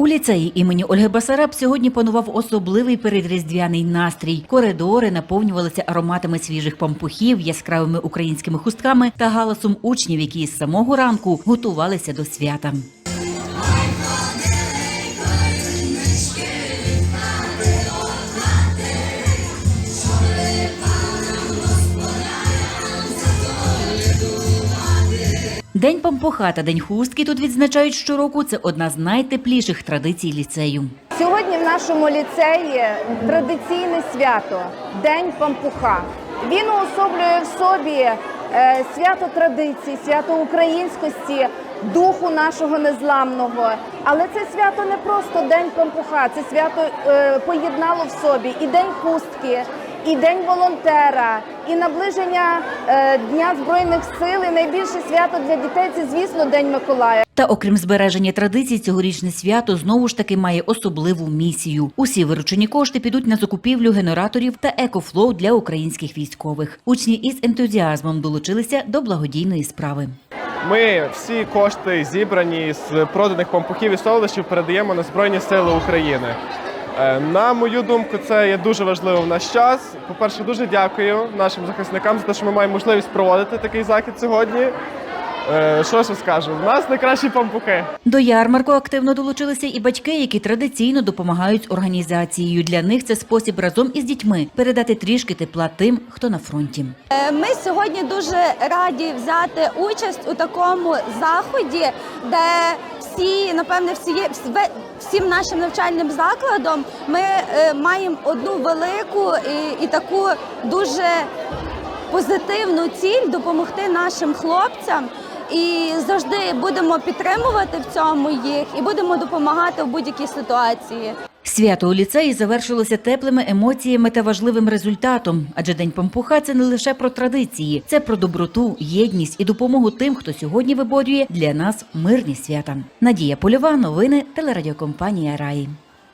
У ліцеї імені Ольги Басараб сьогодні панував особливий передріздвяний настрій. Коридори наповнювалися ароматами свіжих пампухів, яскравими українськими хустками та галасом учнів, які з самого ранку готувалися до свята. День пампуха та день хустки тут відзначають щороку. Це одна з найтепліших традицій ліцею. Сьогодні в нашому ліцеї традиційне свято День пампуха. Він уособлює в собі е, свято традицій, свято українськості, духу нашого незламного. Але це свято не просто День пампуха, це свято е, поєднало в собі і День хустки, і День волонтера, і наближення е, Дня Збройних сил. І найбільше свято для дітей це, звісно, День Миколая. Та окрім збереження традицій, цьогорічне свято знову ж таки має особливу місію. Усі виручені кошти підуть на закупівлю генераторів та екофлоу для українських військових. Учні із ентузіазмом долучилися до благодійної справи. Ми всі кошти зібрані з проданих пампухів і солодощів передаємо на Збройні Сили України. Е, На мою думку, це є дуже важливо в наш час. По-перше, дуже дякую нашим захисникам за те, що ми маємо можливість проводити такий захід сьогодні. Е, Що ж скажу? В нас найкращі пампухи. До ярмарку активно долучилися і батьки, які традиційно допомагають з організацією. Для них це спосіб разом із дітьми передати трішки тепла тим, хто на фронті. Е, Ми сьогодні дуже раді взяти участь у такому заході, де всі, напевне, всі, всі- всім нашим навчальним закладом ми е, маємо одну велику і, і таку дуже позитивну ціль допомогти нашим хлопцям. І завжди будемо підтримувати в цьому їх і будемо допомагати в будь-якій ситуації. Свято у ліцеї завершилося теплими емоціями та важливим результатом. Адже день пампуха це не лише про традиції, це про доброту, єдність і допомогу тим, хто сьогодні виборює для нас мирні свята. Надія Польова, новини телерадіокомпанія Раї.